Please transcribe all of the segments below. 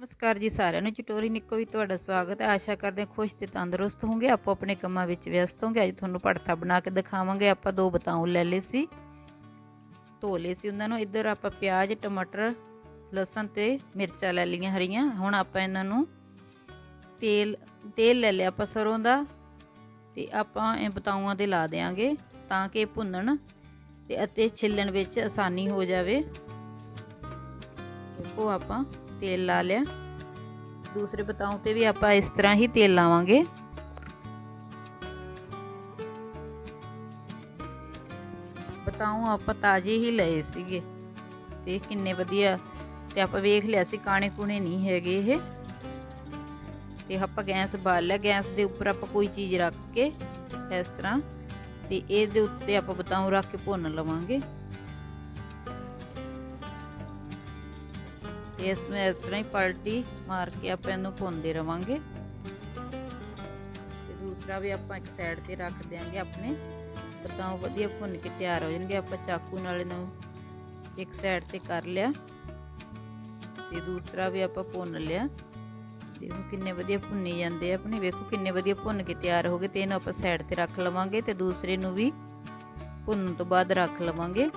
ਨਮਸਕਾਰ ਜੀ ਸਾਰਿਆਂ ਨੂੰ। ਚਟੋਰੀ ਨਿੱਕੋ ਵੀ ਤੁਹਾਡਾ ਸਵਾਗਤ ਹੈ। ਆਸ਼ਾ ਕਰਦੇ ਹਾਂ ਖੁਸ਼ ਤੇ ਤੰਦਰੁਸਤ ਹੋਵੋਗੇ। ਆਪੋ ਆਪਣੇ ਕੰਮਾਂ ਵਿੱਚ ਵਿਅਸਤ ਹੋਵੋਗੇ। ਅੱਜ ਤੁਹਾਨੂੰ ਭੜਥਾ ਬਣਾ ਕੇ ਦਿਖਾਵਾਂਗੇ। ਆਪਾਂ ਦੋ ਬਤਾਉ ਲੈ ਲਏ ਸੀ। ਧੋ ਲਏ ਸੀ ਉਹਨਾਂ ਨੂੰ। ਇੱਧਰ ਆਪਾਂ ਪਿਆਜ਼, ਟਮਾਟਰ, ਲਸਣ ਤੇ ਮਿਰਚਾਂ ਲੈ ਲਈਆਂ ਹਰੀਆਂ। ਹੁਣ ਆਪਾਂ ਇਹਨਾਂ ਨੂੰ ਤੇਲ ਤੇਲ ਲੈ ਲਿਆ ਆਪਾਂ ਸਰੋਂ ਦਾ। ਤੇ ਆਪਾਂ ਇਹ ਬਤਾਊਆਂ ਦੇ ਲਾ ਦੇਾਂਗੇ ਤਾਂ ਕਿ ਭੁੰਨਣ ਤੇ ਅਤੇ ਛਿੱਲਣ ਵਿੱਚ ਆਸਾਨੀ ਹੋ ਜਾਵੇ। ਉਹ ਆਪਾਂ ਤੇਲ ਲਾ ਲਿਆ। ਦੂਸਰੇ ਬਤਾਉ ਤੇ ਵੀ ਆਪਾਂ ਇਸ ਤਰ੍ਹਾਂ ਹੀ ਤੇਲ ਲਾਵਾਂਗੇ। ਬਤਾਉ ਆਪਾਂ ਤਾਜ਼ੇ ਹੀ ਲਏ ਸੀਗੇ। ਤੇ ਕਿੰਨੇ ਵਧੀਆ। ਤੇ ਆਪਾਂ ਵੇਖ ਲਿਆ ਸੀ ਕਾਣੇ ਕੁਣੇ ਨਹੀਂ ਹੈਗੇ ਇਹ। ਤੇ ਆਪਾਂ ਗੈਸ ਬਾਲ ਲਿਆ। ਗੈਸ ਦੇ ਉੱਪਰ ਆਪਾਂ ਕੋਈ ਚੀਜ਼ ਰੱਖ ਕੇ ਇਸ ਤਰ੍ਹਾਂ। ਤੇ ਇਹਦੇ ਉੱਤੇ ਆਪਾਂ ਬਤਾਉ ਰੱਖ ਕੇ ਭੁੰਨ ਲਵਾਂਗੇ। ਇਸ ਨੂੰ ਇਸ ਤਰ੍ਹਾਂ ਹੀ ਪਲਟੀ ਮਾਰ ਕੇ ਆਪਾਂ ਇਹਨੂੰ ਭੁੰਨਦੇ ਰਵਾਂਗੇ। ਤੇ ਦੂਸਰਾ ਵੀ ਆਪਾਂ ਇੱਕ ਸਾਈਡ ਤੇ ਰੱਖ ਦਿਆਂਗੇ ਆਪਣੇ। ਬਤਾਉ ਵਧੀਆ ਭੁੰਨ ਕੇ ਤਿਆਰ ਹੋ ਜਾਣਗੇ। ਆਪਾਂ ਚਾਕੂ ਨਾਲ ਇਹਨੂੰ ਇੱਕ ਸਾਈਡ ਤੇ ਕਰ ਲਿਆ। ਤੇ ਦੂਸਰਾ ਵੀ ਆਪਾਂ ਭੁੰਨ ਲਿਆ। ਦੇਖੋ ਕਿੰਨੇ ਵਧੀਆ ਭੁੰਨੀ ਜਾਂਦੇ ਆ ਆਪਣੇ। ਵੇਖੋ ਕਿੰਨੇ ਵਧੀਆ ਭੁੰਨ ਕੇ ਤਿਆਰ ਹੋ ਗਏ ਤੇ ਇਹਨੂੰ ਆਪਾਂ ਸਾਈਡ ਤੇ ਰੱਖ ਲਵਾਂਗੇ ਤੇ ਦੂਸਰੇ ਨੂੰ ਵੀ ਭੁੰਨਣ ਤੋਂ ਬਾਅਦ ਰੱਖ ਲਵਾਂਗੇ।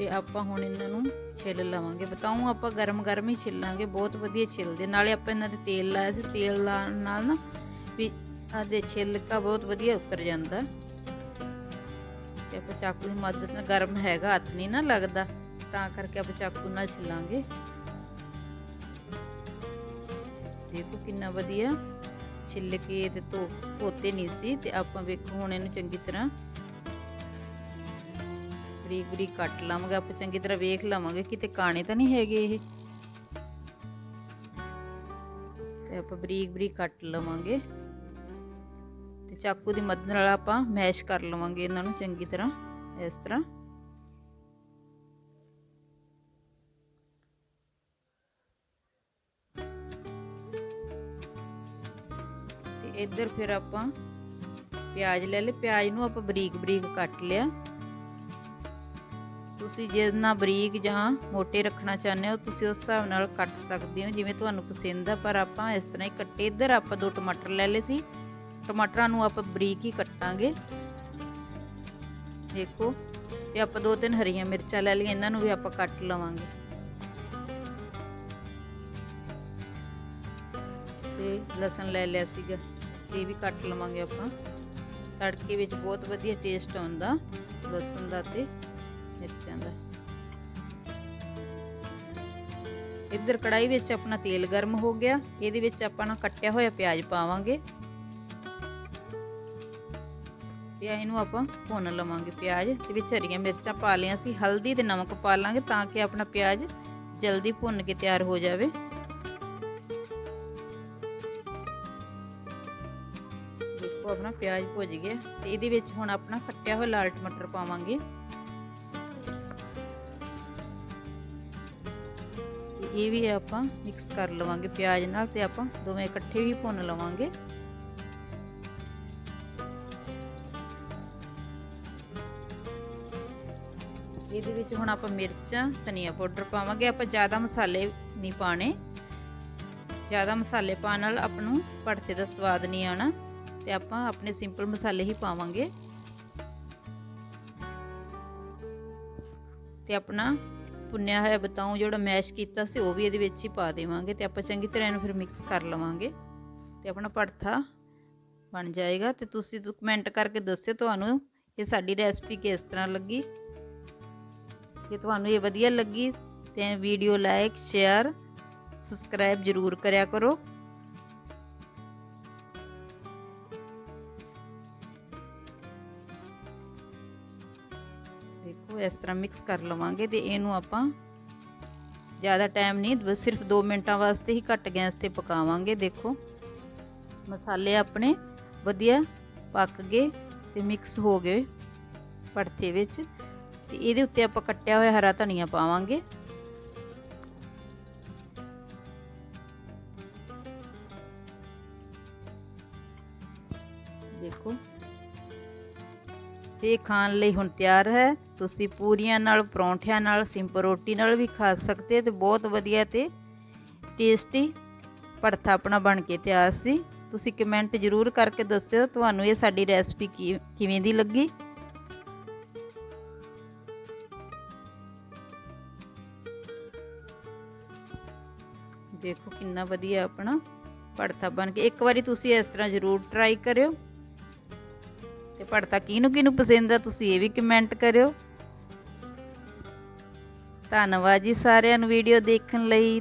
ਤੇ ਆਪਾਂ ਹੁਣ ਇਹਨਾਂ ਨੂੰ ਛਿੱਲ ਲਵਾਂਗੇ। ਬਤਾਉਂ ਆਪਾਂ ਗਰਮ ਗਰਮ ਹੀ ਛਿੱਲਾਂਗੇ, ਬਹੁਤ ਵਧੀਆ ਛਿੱਲਦੇ। ਨਾਲੇ ਆਪਾਂ ਇਹਨਾਂ ਤੇ ਤੇਲ ਲਾਇਆ ਸੀ, ਤੇਲ ਲਾਉਣ ਨਾਲ ਨਾ ਵੀ ਆਦੇ ਛਿੱਲਕਾ ਬਹੁਤ ਵਧੀਆ ਉਤਰ ਜਾਂਦਾ। ਤੇ ਆਪਾਂ ਚਾਕੂ ਦੀ ਮਦਦ ਨਾਲ, ਗਰਮ ਹੈਗਾ, ਹੱਥ ਨਹੀਂ ਨਾ ਲੱਗਦਾ, ਤਾਂ ਕਰਕੇ ਆਪਾਂ ਚਾਕੂ ਨਾਲ ਛਿੱਲਾਂਗੇ। ਦੇਖੋ ਕਿੰਨਾ ਵਧੀਆ ਛਿੱਲ ਕੇ ਤੇ ਧੋ, ਧੋਤੇ ਨਹੀਂ ਸੀ, ਤੇ ਆਪਾਂ ਵੇਖੋ ਹੁਣ ਇਹਨੂੰ ਚੰਗੀ ਤਰ੍ਹਾਂ ਬਰੀਕ ਬਰੀਕ ਕੱਟ ਲਵਾਂਗੇ, ਆਪਾਂ ਚੰਗੀ ਤਰ੍ਹਾਂ ਵੇਖ ਲਵਾਂਗੇ, ਕਿਤੇ ਕਾਣੇ ਤਾਂ ਨਹੀਂ ਹੈਗੇ ਇਹ। ਤੇ ਆਪਾਂ ਬਰੀਕ ਬਰੀਕ ਕੱਟ ਲਵਾਂਗੇ। ਤੇ ਚਾਕੂ ਦੀ ਮਦਦ ਨਾਲ ਆਪਾਂ ਮੈਸ਼ ਕਰ ਲਵਾਂਗੇ ਇਹਨਾਂ ਨੂੰ ਚੰਗੀ ਤਰ੍ਹਾਂ, ਇਸ ਤਰ੍ਹਾਂ। ਤੇ ਇੱਧਰ ਫਿਰ ਆਪਾਂ ਪਿਆਜ਼ ਲੈ ਲਏ। ਪਿਆਜ਼ ਨੂੰ ਆਪਾਂ ਬਰੀਕ ਬਰੀਕ ਕੱਟ ਲਿਆ। ਤੁਸੀਂ ਜਿੰਨਾ ਬਰੀਕ ਜਾਂ ਮੋਟੇ ਰੱਖਣਾ ਚਾਹੁੰਦੇ ਹੋ, ਤੁਸੀਂ ਉਸ ਹਿਸਾਬ ਨਾਲ ਕੱਟ ਸਕਦੇ ਹੋ, ਜਿਵੇਂ ਤੁਹਾਨੂੰ ਪਸੰਦ ਆ। ਪਰ ਆਪਾਂ ਇਸ ਤਰ੍ਹਾਂ ਹੀ ਕੱਟੇ। ਇੱਧਰ ਆਪਾਂ ਦੋ ਟਮਾਟਰ ਲੈ ਲਏ ਸੀ। ਟਮਾਟਰਾਂ ਨੂੰ ਆਪਾਂ ਬਰੀਕ ਹੀ ਕੱਟਾਂਗੇ। ਦੇਖੋ, ਤੇ ਆਪਾਂ ਦੋ ਤਿੰਨ ਹਰੀਆਂ ਮਿਰਚਾਂ ਲੈ ਲਈਆਂ। ਇਹਨਾਂ ਨੂੰ ਵੀ ਆਪਾਂ ਕੱਟ ਲਵਾਂਗੇ। ਤੇ ਲਸਣ ਲੈ ਲਿਆ ਸੀਗਾ। ਇਹ ਵੀ ਕੱਟ ਲਵਾਂਗੇ ਆਪਾਂ। ਤੜਕੇ ਵਿੱਚ ਬਹੁਤ ਵਧੀਆ ਟੇਸਟ ਆਉਂਦਾ ਲਸਣ ਦਾ ਤੇ। ਮਿਰਚਾਂ ਦਾ ਇੱਧਰ ਕੜਾਈ ਵਿੱਚ ਆਪਣਾ ਤੇਲ ਗਰਮ ਹੋ ਗਿਆ। ਇਹਦੇ ਵਿੱਚ ਆਪਾਂ ਨਾ ਕੱਟਿਆ ਹੋਇਆ ਪਿਆਜ਼ ਪਾਵਾਂਗੇ। ਤੇ ਇਹਨੂੰ ਆਪਾਂ ਭੁੰਨ ਲਵਾਂਗੇ ਪਿਆਜ਼। ਤੇ ਵਿੱਚ ਹਰੀਆਂ ਮਿਰਚਾਂ ਪਾ ਲਿਆ ਸੀ। ਹਲਦੀ ਤੇ ਨਮਕ ਪਾ ਲਾਂਗੇ ਤਾਂ ਕਿ ਆਪਣਾ ਪਿਆਜ਼ ਜਲਦੀ ਭੁੰਨ ਕੇ ਤਿਆਰ ਹੋ ਜਾਵੇ। ਦੇਖੋ ਆਪਣਾ ਪਿਆਜ਼ ਭੁੱਜ ਗਿਆ। ਤੇ ਇਹਦੇ ਵਿੱਚ ਹੁਣ ਆਪਣਾ ਕੱਟਿਆ ਹੋਇਆ ਲਾਲ ਟਮਾਟਰ ਪਾਵਾਂਗੇ। ਇਹ ਵੀ ਆਪਾਂ ਮਿਕਸ ਕਰ ਲਵਾਂਗੇ ਪਿਆਜ਼ ਨਾਲ ਤੇ ਆਪਾਂ ਦੋਵੇਂ ਇਕੱਠੇ ਹੀ ਭੁੰਨ ਲਵਾਂਗੇ। ਇਹਦੇ ਵਿੱਚ ਹੁਣ ਆਪਾਂ ਮਿਰਚਾਂ, ਧਨੀਆ ਪਾਊਡਰ ਪਾਵਾਂਗੇ। ਆਪਾਂ ਜ਼ਿਆਦਾ ਮਸਾਲੇ ਨਹੀਂ ਪਾਣੇ ਜ਼ਿਆਦਾ ਮਸਾਲੇ ਪਾਣ ਨਾਲ ਆਪ ਨੂੰ ਭੜਥੇ ਦਾ ਸਵਾਦ ਨਹੀਂ ਆਣਾ ਤੇ ਆਪਾਂ ਆਪਣੇ ਸਿੰਪਲ ਮਸਾਲੇ ਹੀ ਪਾਵਾਂਗੇ। ਤੇ ਆਪਣਾ ਭੁੰਨਿਆ ਹੋਇਆ ਬਤਾਉ ਜਿਹੜਾ ਮੈਸ਼ ਕੀਤਾ ਸੀ, ਉਹ ਵੀ ਇਹਦੇ ਵਿੱਚ ਹੀ ਪਾ ਦੇਵਾਂਗੇ ਤੇ ਆਪਾਂ ਚੰਗੀ ਤਰ੍ਹਾਂ ਇਹਨੂੰ ਫਿਰ ਮਿਕਸ ਕਰ ਲਵਾਂਗੇ। ਤੇ ਆਪਣਾ ਭੜਥਾ ਬਣ ਜਾਏਗਾ ਤੇ ਤੁਸੀਂ ਕਮੈਂਟ ਕਰਕੇ ਦੱਸਿਓ ਤੁਹਾਨੂੰ ਇਹ ਸਾਡੀ ਰੈਸਪੀ ਕਿਸ ਤਰ੍ਹਾਂ ਲੱਗੀ। ਜੇ ਤੁਹਾਨੂੰ ਇਹ ਵਧੀਆ ਲੱਗੀ ਤੇ ਵੀਡੀਓ ਲਾਈਕ ਸ਼ੇਅਰ ਸਬਸਕ੍ਰਾਈਬ ਜ਼ਰੂਰ ਕਰਿਆ ਕਰੋ। ਦੇਖੋ, ਇਸ ਤਰ੍ਹਾਂ ਮਿਕਸ ਕਰ ਲਵਾਂਗੇ ਤੇ ਇਹਨੂੰ ਆਪਾਂ ਜ਼ਿਆਦਾ ਟਾਈਮ ਨਹੀਂ, ਬਸ ਸਿਰਫ 2 ਮਿੰਟਾਂ ਵਾਸਤੇ ਹੀ ਘੱਟ ਗੈਸ ਤੇ ਪਕਾਵਾਂਗੇ, ਦੇਖੋ। ਮਸਾਲੇ ਆਪਣੇ ਵਧੀਆ ਪੱਕ ਗਏ ਤੇ ਮਿਕਸ ਹੋ ਗਏ ਪੜਥੇ ਵਿੱਚ ਤੇ ਇਹਦੇ ਉੱਤੇ ਆਪਾਂ ਕੱਟਿਆ ਹੋਇਆ ਹਰਾ ਧਨੀਆ ਪਾਵਾਂਗੇ। ਦੇਖੋ ਤੇ ਖਾਣ ਲਈ ਹੁਣ ਤਿਆਰ ਹੈ। ਤੁਸੀਂ ਪੂਰੀਆਂ ਨਾਲ, ਪਰੌਂਠਿਆਂ ਨਾਲ, ਸਿੰਪਲ ਰੋਟੀ ਨਾਲ ਵੀ ਖਾ ਸਕਦੇ ਹੋ ਤੇ ਬਹੁਤ ਵਧੀਆ ਤੇ ਟੇਸਟੀ ਭੜਥਾ ਆਪਣਾ ਬਣ ਕੇ ਤਿਆਰ ਸੀ। ਤੁਸੀਂ ਕਮੈਂਟ ਜ਼ਰੂਰ ਕਰਕੇ ਦੱਸਿਓ ਤੁਹਾਨੂੰ ਇਹ ਸਾਡੀ ਰੈਸਪੀ ਕਿਵੇਂ ਦੀ ਲੱਗੀ। ਦੇਖੋ ਕਿੰਨਾ ਵਧੀਆ ਆਪਣਾ ਭੜਥਾ ਬਣ ਕੇ। ਇੱਕ ਵਾਰੀ ਤੁਸੀਂ ਇਸ ਤਰ੍ਹਾਂ ਜ਼ਰੂਰ ਟਰਾਈ ਕਰਿਓ। ਤੇ ਭੜਥਾ ਕਿਹਨੂੰ ਕਿਹਨੂੰ ਪਸੰਦ ਆ? ਤੁਸੀਂ ਇਹ ਵੀ ਕਮੈਂਟ ਕਰਿਓ। ਧੰਨਵਾਦ ਜੀ ਸਾਰਿਆਂ ਨੂੰ ਵੀਡੀਓ ਦੇਖਣ ਲਈ।